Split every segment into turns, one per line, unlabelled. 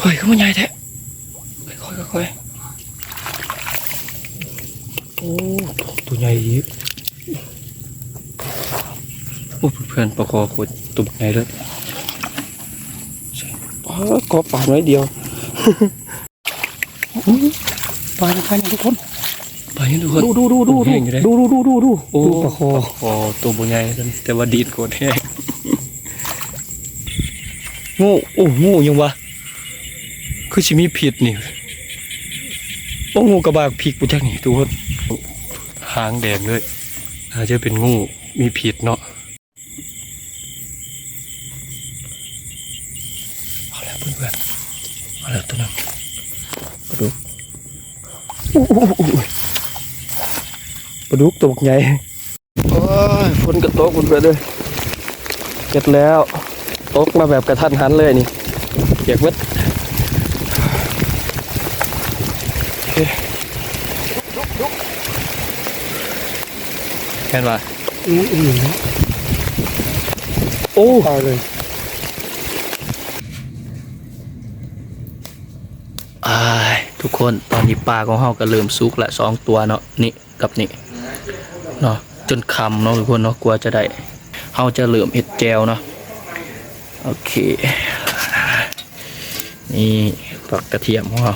เฮ้ยเขามาใหญ่แท้ค่อยๆค่อยๆโอ้ตัวใหญ่อีกโอ้เพื่อนๆประคอโคตรตัวใหญ่เลยป้ากอปลาน้อยเดียว
ปลาในคันทุกคน
ปลาเนี่ยทุกคน
ดูดูดูดู
แห้งอยู่เลย
ดูดูดูดูดู
โอ้
ดูปลาคอ
คอตัวบ่ใหญ่แต่ว่าดีดโคตรแห้งงูโอ้งูยังวะ คือสิมีผิดนี่โอ้งูกระบากพิกปุจักนี่ทุกคนหางแดงเลยอาจจะเป็นงูมีผิดเนาะเอาแล้วเพื่อนๆเอาแล้วตัวนึงปลาดุกโอ้โหปลาดุกตัวบักใหญ่โอ้ยฝนกระตกหมดไปเลยเก็ดแล้วตกมาแบบกระทันหันเลยนี่เปียกเวดโอ เคแค่นว่า
อืมอืม
โอ้
ปลาเลย
อายทุกคนตอนนี้ปลาของเฮาก็เริ่มสุกละสองตัวเนาะนี่กับนี่เนาะจนคำเนาะทุกคนเนาะกลัวจะได้เฮาจะเริ่มเห็ดแจวเนาะโอเค นี่ผักกระเทียมของเรา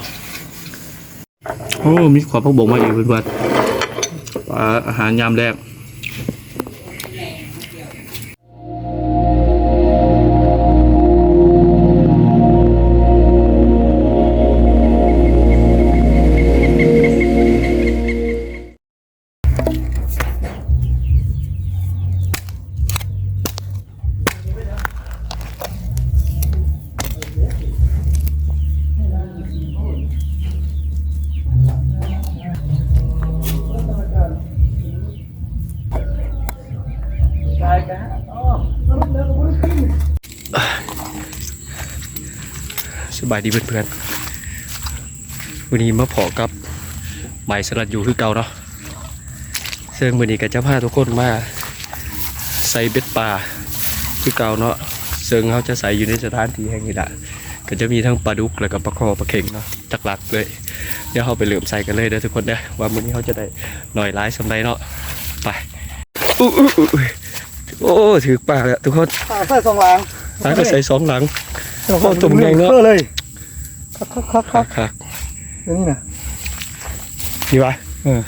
โอ้ มีขวาพักบกมาอีกเป็นวัดอาหารยามแรก บายดีเพื่อนๆวันนี้มาพอกับใบสลัดอยู่คือเก่าเนาะซึ่งวันนี้ก็จะพาทุกคนมาใส่เบ็ดปลาคือเก่าเนาะซึ่งเขาจะใส่อยู่ในสถานที่แห่งนี้แหละก็จะมีทั้งปลาดุกแล้วก็ปลาคอปลาเข็งเนาะจักหลักเลย เดี๋ยวเราไปเริ่มใส่กันเลยเด้อทุกคนเด้อว่ามื้อนี้เขาจะได้หน่อยร้ายสำไรเนาะไปอู้อู้อู้อู้โอ้ถือปลาแล้วทุกคน
ปลาใส่สองหลัง
ปลาก็ใส่สองหลัง
โอ้
ตุ่มใหญ่เนอะ
เลย ครับครับครับครับ
ครับ
เดี๋ยวนี้นะ
นี่วะ
เออ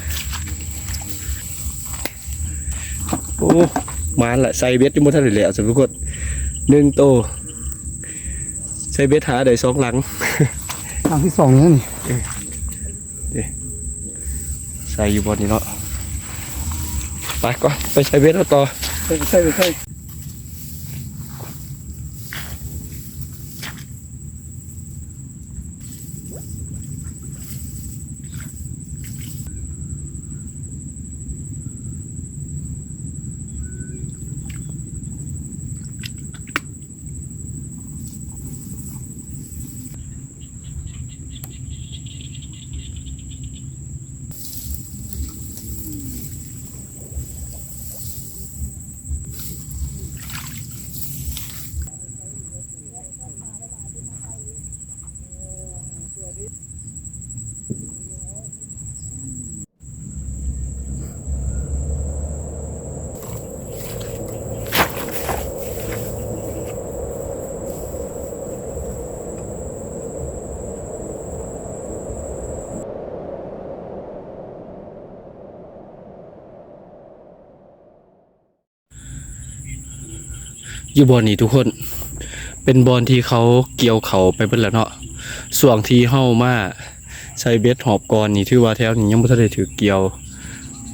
โอ้มาละใส่เบ็ดที่มดทันได้แล้วสำหรับทุกคนหนึ่งโตวใส่เบ็ดหาได้สองหลัง
หลังที่สองนี่นี่
ใส่อยู่บนนี้เนาะไปก่อนไปใส่เบ็ดเอาต่อ
ใช่ใช่ใช่
อยู่บอนนี้ทุกคน เป็นบอนที่เขาเกี่ยวเขาไปเบิ่แล้วเนาะส่วงที่เฮามาใส่เบ็ดหอบกอนนี่ถือว่าแถวนี้ยังบ่ทันได้ถือเกี่ยว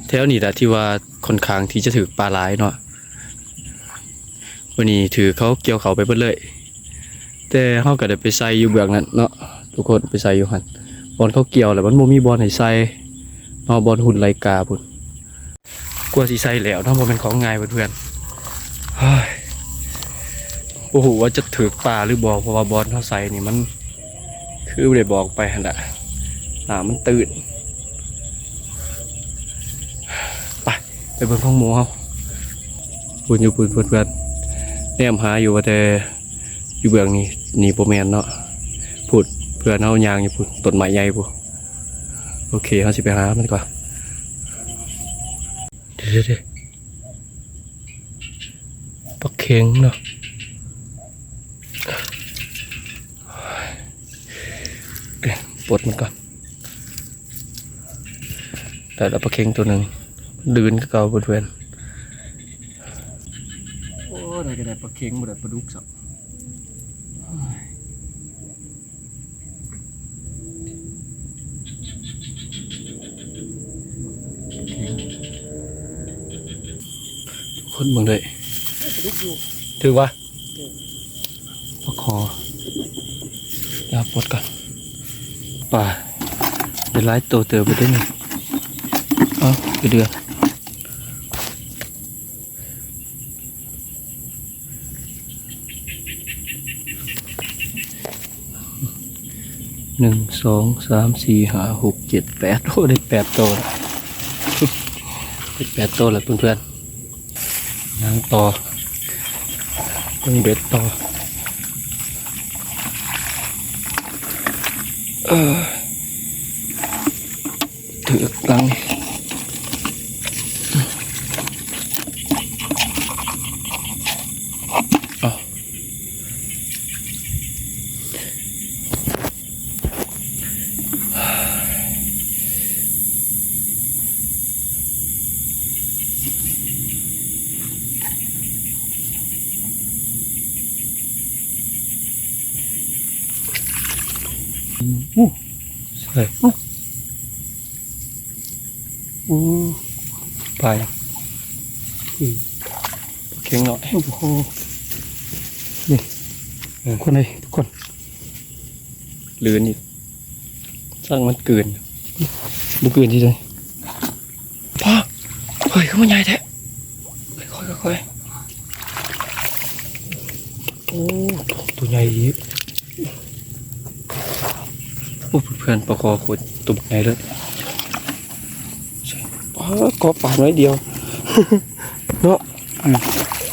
แถวนี้แหละที่ว่าค่อนข้างที่จะถือปลาหลายเนาะวันนี้ถือเขาเกี่ยวเขาไปเบิ่เลย แต่เฮาก็ได้ไปใส่อยู่เบื้องนั้นเนาะทุกคนไปใส่อยู่หันบอนเขาเกี่ยวแหล้วมันบ่มีบอนให้ใส่นาะบอนหุ่นไรกาพุ่นกลัวสิใส่แล้วเนาะบ่เป็นของง่ายเพื่อนๆเฮ้ย โอ้โหว่าจะถือปลาหรือบอกเพราะว่าบอลเขาใส่นี่มัน คือไม่ได้บอกไปหั่นแหละหนามันตื่นไปไปเบิ่งข้องหมูเขาพูนอยู่พูนพูนเพื่อนแนมหาอยู่ว่าแต่อยู่เบื้องนี้นี่โปแมนเนาะพูดเพื่อนเฮายางอยู่พุ่นต้นไม้ใหญ่พุ่นโอเคเฮาสิไปหามันดีกว่าเดี๋ยวปักเข็งเนาะ ปลดมันก่อนแต่ละปักเข็งตัวหนึ่งดืนก็เก่าเพื่อนๆโอ้ได้ก็ได้ปักเข็งบ่ได้ปลาดุกสับคนเมืองเลยถือว่าประคออยาปลดก่อน ป่าเดี๋ยวไล่โตเติบไปได้หนึ่เอาไปเดือหนึ่งสองสามสี่ห้าหกเจ็ดแปดโอ้ได้แปดโตแล้วได้แปดโตแล้วเพื่อนๆยังต่อเพิ่งเบ็ดต่อ ờ, thử lăng โอ้ไปอืมเข่งหน่อย
โอ้โหนี่คนไหนทุกคน
ลืนอีกสร้างมันเกินมันเกินที่ไหนพ่อเฮ้ยเขามันใหญ่แท้ค่อยๆค่อยๆโอ้ตัวใหญ่อีกโอ้เพื่อนๆประคอขวดตุ่มใหญ่เลยใช่ป้า กอป่าน้อยเดียวเนาะ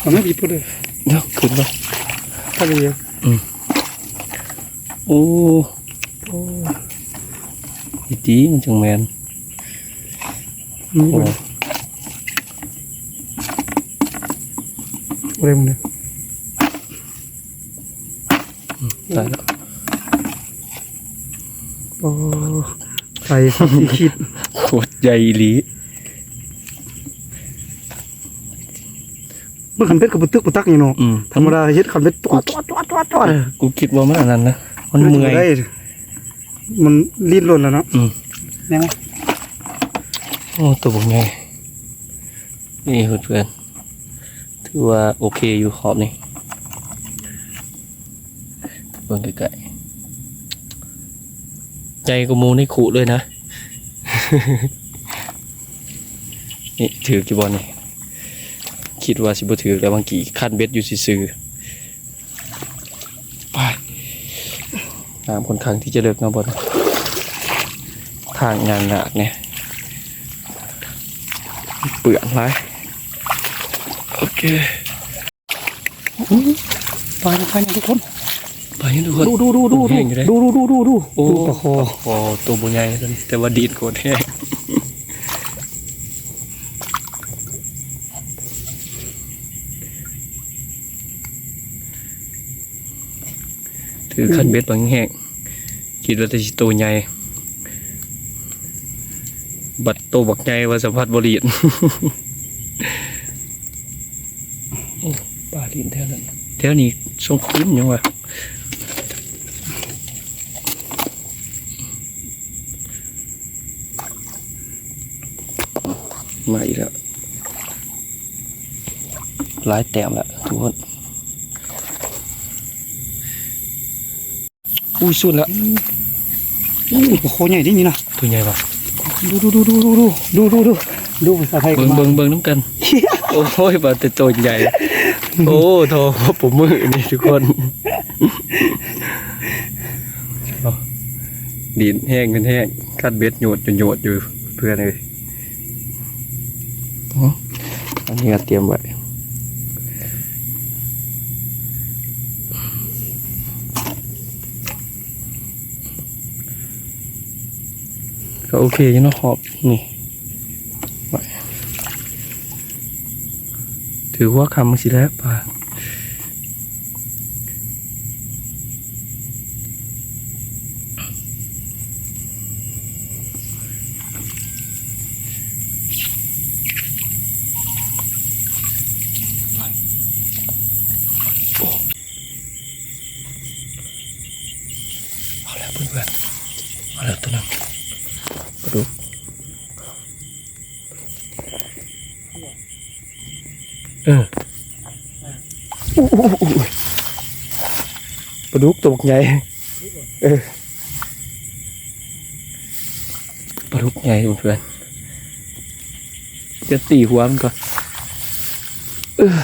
มันไม่ดีพูดเลย
เดี๋ยวขึ้นไป
ถ้าเดียว
โอ้โอ้ยดีมันจังแมน
นี่
โอ้
อะไรมึงเนี่ย
ตายแล้ว
โอ้ใส่สามสี่ขีด
โคตรใหญ่อีหลี
มื่อขันเป็ดกับบุตึกบุตักอย่างเนาะ
อืม
ธรรมดาเฮ็ดขันเป็ดตัวตัวตัวตัวตัว
กูคิดว่ามันอันนั้นนะมันเมื่อย
ได้มันรีดหล่นแล้วเนาะ
อืม
ยังไง
โอ้ตัวผมไงนี่เพื่อนๆถือว่าโอเคอยู่ขอบนี่เบิ่งไกลๆใจกูมูในขู่เลยนะ นี่ถือกี่บอลนี่ คิดว่าสิบถือแล้วบางกี่ขั้นเบ็ดอยู่ซื่อๆไปน้ำค่อนข้างที่จะเลิกเนาะบอลทางงานหนักเนี่ยเปลือกไรโอเค
ไปไปยังทุกคน
ไปให้ทุกคน
ดูดูดูดู
แห้งอยู่เลย
ดูดูดูดูดู
โอ้
ดูประคอ
โอ้ตัวบุญใหญ่ซั่นแต่ว่าดีดโคตรแห้ง ถือคันเบ็ดบางแห้งคิดว่าจะสิโตใหญ่บัดโตบักใหญ่ว่าสัมผัสบรินโอ้ปลาลินแถวนั้นแถวนี้ทรงขึ้นยังวะมาอีกแล้วหลายแต้มแล้วทุกคน อุ้ยสุดแล้ว
อู้ประคอใหญ่ที่นี่นะ
ตัวใหญ่ปะ
ดูดูดูดูดูดูดูดูดูดูภาษาไทย
เบิ่ง
มา
เบิ่งเบิ่งน้ำกัน โอ้ยปลาแต่ตัวใหญ่ โอ้โทผมมือนี่ทุกคนเอาดินแห้งกันแห้งคัดเบ็ดโยดจนโยดอยู่เพื่อนเลยอ๋ออันนี้ก็เตรียมไว้ ก็โอเคอยู่นาะหอบนี่ถือว่าคำสิแล้วป่าเอา อออู้อู้อู้อู้ปลาดุกตัวบักใหญ่เออปลาดุกใหญ่เพื่อนๆจะตีหัวมันก่อนเออ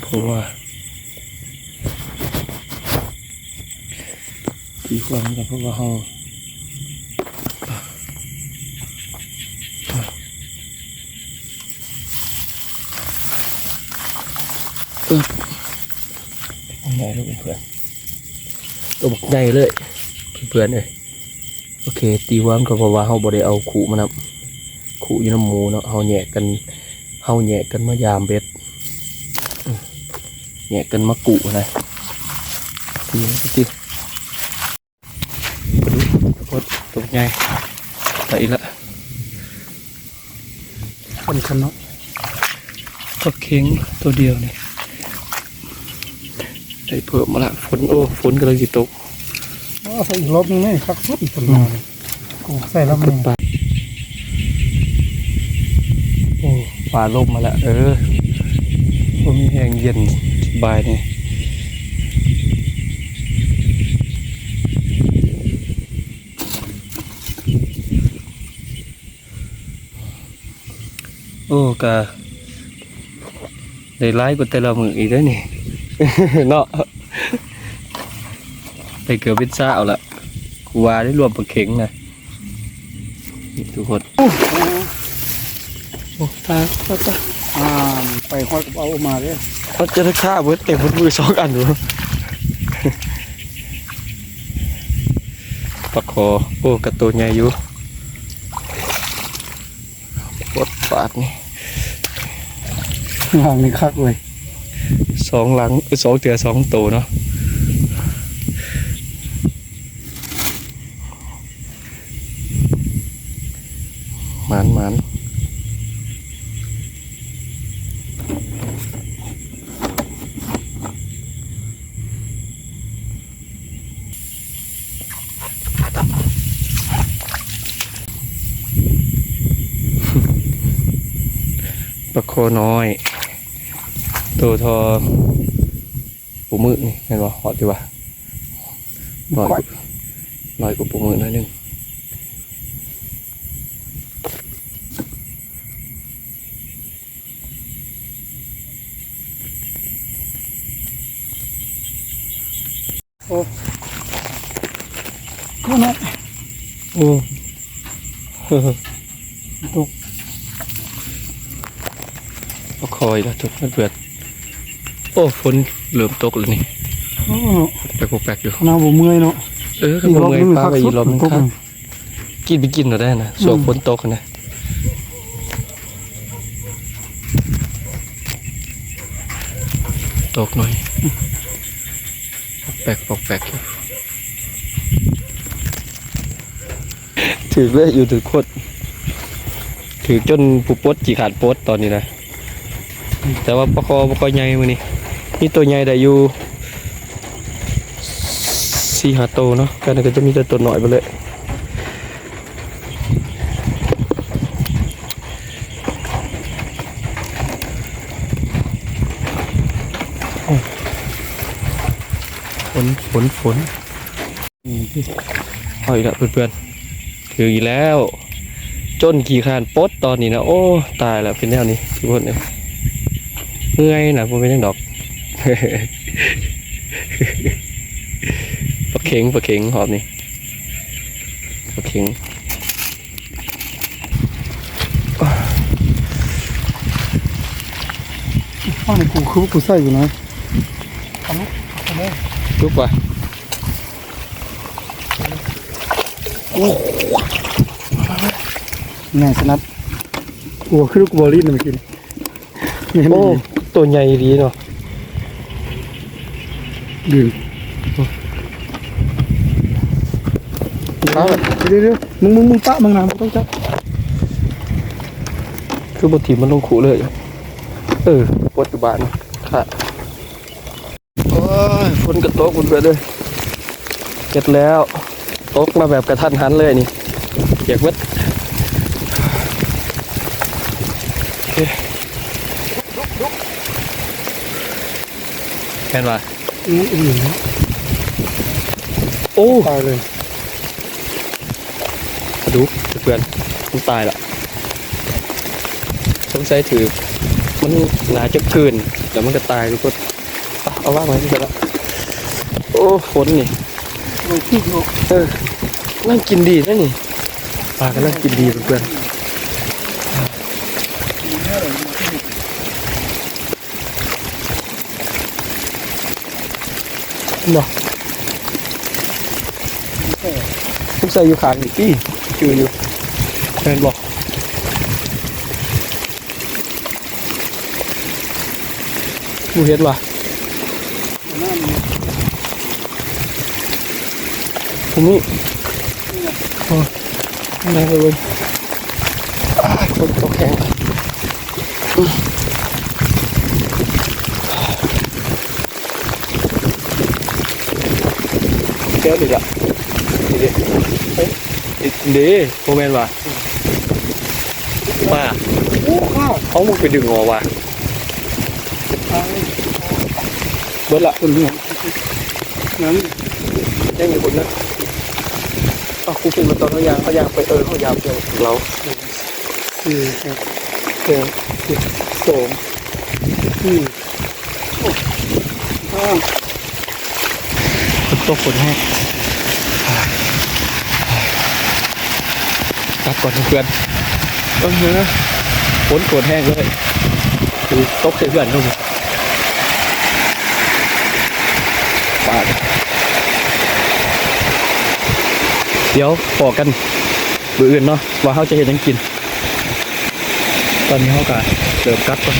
เพราะว่าตีความกับพวกเราห้องเอ ห้องไหนลูกเพื่อนตัวบักใหญ่เลยเพื่อนๆเลยโอเค ตีความกับเพราะว่าเฮาบ่ได้เอาขู่มานับขู่อยู่น้ำหมูเนาะเฮาแยกกันเฮาแยกกันมายามเบ็ดอืมแยกกันมากุนะตีมันก็ตีปลาดุกโคตรตัวใหญ่ไปอีกละ
คนคันเนาะ
ก็เค็งตัวเดียวนี่ ได้เพิ่มมาละฝนโอ้ฝนกำลังสิตก
อ๋อใส่อีกรอบนึงนี่คักสุดคนมาเลยกูใส่แล้วมัน
กดไปโอ้ป่าลมมาละเออผมมีแหงเย็นสบายนี่โอ้กะได้ไล่กว่าแต่ละมืออีกแล้วนี่ เนาะไปเกือบเป็นซ่าเอาละกูว่าได้รวมปลาเข็งนะนี่ทุกคนโอ้ตายตายตาย
อ่าไปฮอดกับเอามาเลย
เขาจะรักษาเบิดเต็มมือสองอันอยู่ปลาคอโอ้กระตัวใหญ่อยู่ปวดปาดนี่
งานนี่คักเลย
สองหลังอ้ยสองเตือสองตัวเนาะหมันหมันปลาโคน้อย ตัวทอปูมือนี่เห็นว่าหอดดีว่าลอยกว่าลอยกว่าปูมือหน่อยหนึง
ก็เนาะ
โอ้
ตก
ปลาคอยแล้วทุกเพื่อน โอ้ฝนเริ่มตกแล้วนี่
โอ้เนาะ
แปลกแปลกๆอยู่
น้าบ่เมื่อยเนาะ
เออก็
อีก
บ่
รอบ
เมื่อย
นึง
ป้า
คัก
ไป
สุ
อี
ด
กรอบนึง
ตก
ครับกินไปกินเราได้นะส่วนฝนตกนะตกหน่อยแปลกๆแปลกๆอยู่ถือเลยอยู่ถือโคตรถือจนผู้ปดจีขาดปดตอนนี้นะแต่ว่าปลาคอปลาคอใหญ่มือนี่ นี่ตัวใหญ่ได้อยู่สี่หาโตวเนาะกันนนก็จะมีแต่ตัวหน่อยไปเลยโอ้ฝนฝนฝนอืมเอาอีกแล้วเพื่อนๆถืออีกแล้ว จนขี่คานปดตอนนี้นะโอ้ ตายแล้วเป็นแนวนี้ทุกคนเนี่ยเมื่อยนะผมเป็นยังดอก ปลาเข็งปลาเข็งหอบนี่ปลาเข็ง
ฟังนี่กูคือกูใส่อยู่นะ
ทุกว่ะ
โอ้โหแน่สนัดกลัวคือลูกบอลลี่นะเมื่อกี้นี่แม่น
โอ้
ดี
ตัวใหญ่ดีเนาะ
ดื่ม
เา
เดี๋ยวเดี๋ยวมึงมึงมึงปะมึงน้ำมึงต้องจับ
คือบทีมันลงขู่เลย เออปัจจุบันค่ะโอ้ยฝนกระตกบนเรือเลยเก็ดแล้วตกมาแบบกระทันหันเลยนี่เปียกเวดเคเห็นปะ
อืมอืม
โอ้
ตายเลย
ดูเพื่อนมันตายละสงสัยถือ มันหนาจะคืนแล้วมันก็ตายทุกคนอะเอาว่างไว้ที่กันละโอ้ฝนนี่
ลงที่เนาะ
เออนั่งกินดีนะนี่ปลาก็นั่งกินดีเพื่อน เนาะทุกใส่อยู่ขางอีกที่อยู่อยู่เห็นบอกกูเห็นว่ะผมนี่โอ้ไม่ไปเลยอ้ายคนตกแข็งอืมแก้วดิละดีดิเฮ้ยดีโมเมนต์ว่ะป้า
โอ้ข้าว
เขามึงไปดึงงอว่ะ
ตาย
เบิดละ
คนเหลืองนั้น
ยังมีคนนะอ้าวกูเป็นมาตอนเขายางเขายางไปเออเขายางไปเรา
สี่หก
เออสอง
สี่ห้า
ฝน ตกฝนแห้งกลับก่อนเพื่อนเออเฮ้ยฝนฝนแห้งเลยคือตกใส่เพื่อนเขาเลยปาดเดี๋ยวพอกกันมืออื่นเนาะว่าเขาจะเห็นยังกิน ตอนนี้เขากะเติมกัดก่อน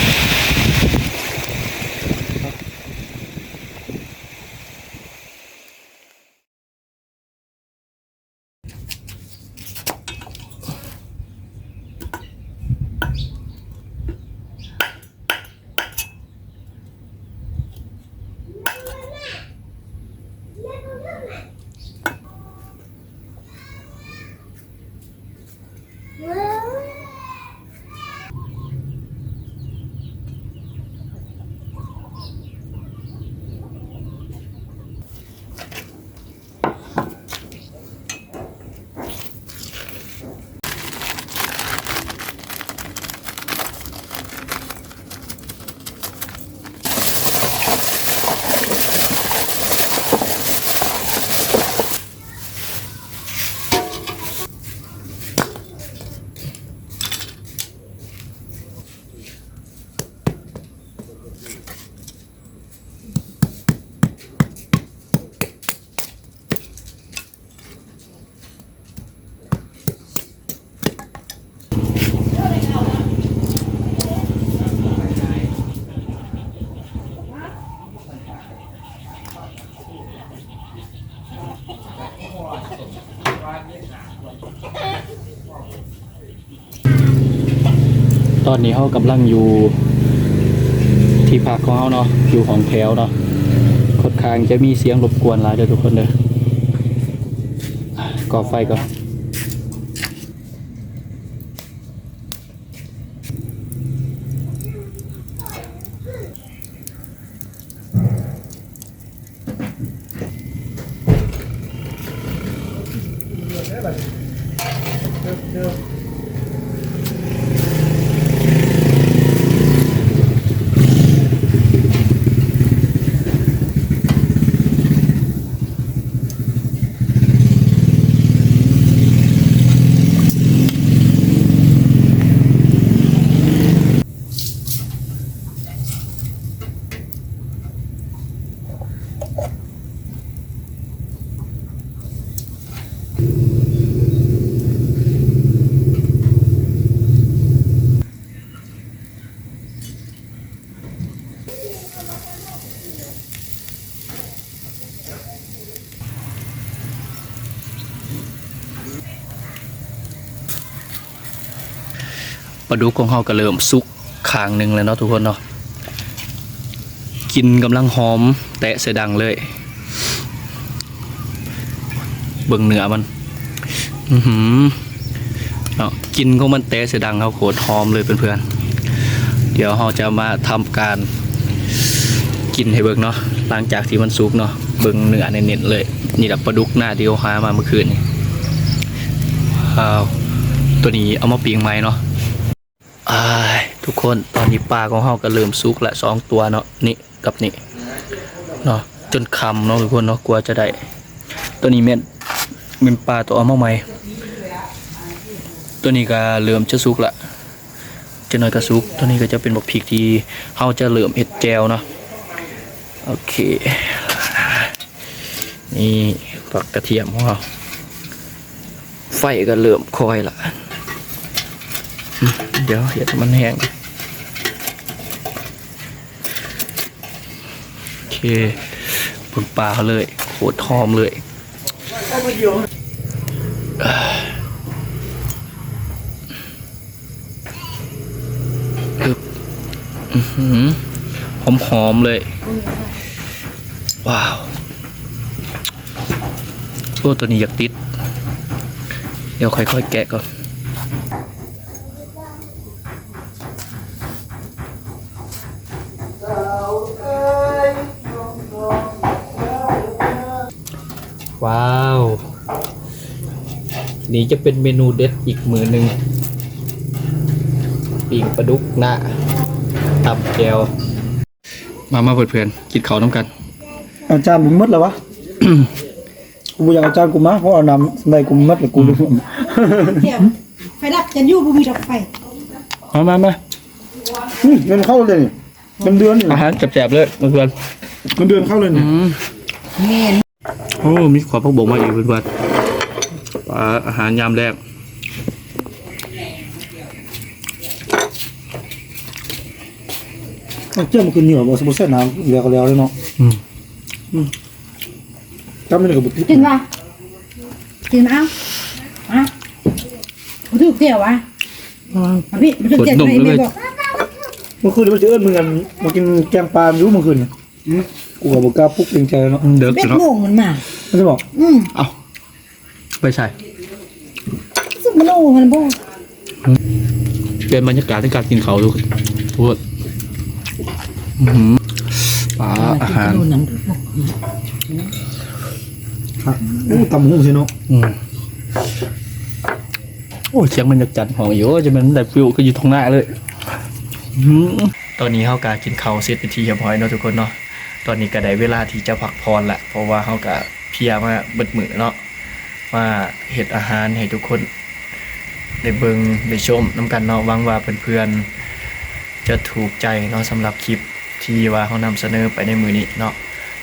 ตอนนี้เขากำลังอยู่ที่พักของเขาเนาะอยู่ของแถวเนาะคดคางจะมีเสียงรบกวนหลายเด้อทุกคนเด้อก่อไฟก่อนาดุกของเฮาก็เริ่มสุกข้างหนึ่งแล้วเนาะทุกคนเนาะกินกำลังหอม แตะเสดังเลยเบิ่งเนื้อมัน อือหือเนาะกินของมันแตะเสดังเขาโคตรหอมเลยเพื่อนๆเดี๋ยวเราจะมาทำการกินให้เบิ่งเนาะหลังจากที่มันสุกเนาะเบิ่งเนื้อเน้นๆเลย นี่แหละปลาดุกหน้าที่เขาหามาเมื่อคืนนี่อ้าวตัวนี้เอามาปิ้งไหมเนาะ ทุกคนตอนนี้ปลาของเฮาก็เริ่มสุกละสองตัวเนาะนี่กับนี่เนาะจนคำเนาะทุกคนเนาะกลัวจะได้ ตัวนี้เม็นเป็นปลาตัวเอามาใหม่ตัวนี้ก็เริ่มจะสุกละจะน้อยก็สุกตัวนี้ก็จะเป็นบักพริกที่เฮาจะเริ่มเฮ็ดแจวเนาะโอเค นี่ผักกระเทียมของเราไฟก็เริ่มคอยละ เดี๋ยวเห็ดมันแห้งโอเคปุ่นปลาเลยโคตรหอมเลยอึบอื้อหือหอมๆเลย ว้าวโอ้ตัวนี้อยากติด เดี๋ยวค่อยๆแกะก่อน ว้าว นี่จะเป็นเมนูเด็ดอีกมือหนึ่งปิ่งปลาดุกหน้าตับแก้วมามาเพื่อนๆกินเขาวน้ำกัน
อาจารย์มึงมัดแล้ววะ กูบ่อยากเอาจารย์กูมาเพราะเอานำในกูมัดเลยกูเลย
เดี๋ยวไฟดับจะอยู่บ่มีดอกไฟ
มามามา
นี่เงินเข้าเลยนี่เงินเดือนนี่
อาหารแสบๆเลยเพื่อน
เงินเดือนเข้าเลย
ๆ
นี่
อืม
แม่น
โอ้มีขอพักบกมาอีกเพื่อนๆปลาอาหารยามแรก
เอาเจ้ามันคือเหนียวบ่สมมุติใส่น้ำเดี๋ยวก็แล้วเลยเนาะ
อืม
จำไม่ได้กับบุตร
กินป่ะกินเอาอะบ่ถูกเดี๋ยววะอะพี่บ่ถูกเดี๋ยวไหนไม่บอก
เมื่อคืนมันจะเอิ้นมึงกันมากินแกงปลาอยู่เมื่อคืนนี่กูก็บ่กล้าปลุกเกรงใจเนาะ
เด็ก
เป็ด
เนาะ
โมงมันมา
มันจะบอก
อืม
เอาไม่ใช่
สุกมันโอ้มันบ่
เปลี่ยนบรรยากาศในการกินเขาวทุกคนพูดอื้อหือปลาอาหาร
โดนนั้น
ครับโอ้ตำหูสิเนาะ
อืมโอ้เสียงมันจะจัดหองอยู่จะมันได้ฟิวก็อยู่ตรงหน้าเลยอื้อหือตอนนี้เฮากากินข้าวเสร็จเป็นที่เรียบร้อยเนาะทุกคนเนาะ ตอนนี้ก็ได้เวลาที่จะพักผ่อนละเพราะว่าเฮากะเพียมาเบิดมือเนาะว่าเฮ็ดอาหารให้ทุกคน ได้เบิงได้ชมน้ำกันเนาะวังว่าเพื่อนๆจะถูกใจเนาะสำหรับคลิปที่ว่าเฮานำเสนอไปในมือนี้เนาะ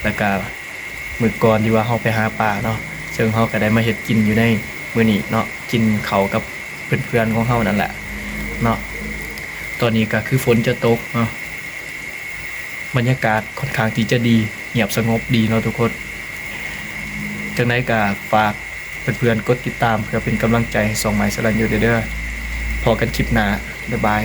แล้วก็มือก่อนที่ว่าเฮาไปหาปลาเนาะซึ่งเฮาก็ได้มาเฮ็ดกินอยู่ในมือนี้เนาะกินเขากับเพื่อนๆของเฮานั่นแหละเนาะตอนนี้ก็คือฝนจะตกเนาะบรรยากาศค่อนข้างที่จะดีเงียบสงบดีเนาะทุกคน จังไดก็ฝากเพื่อนๆกดติดตามเพื่อเป็นกำลังใจให้ส่องไม้สลันอยู่เด้อๆพอกันคลิปหน้าบ๊ายบาย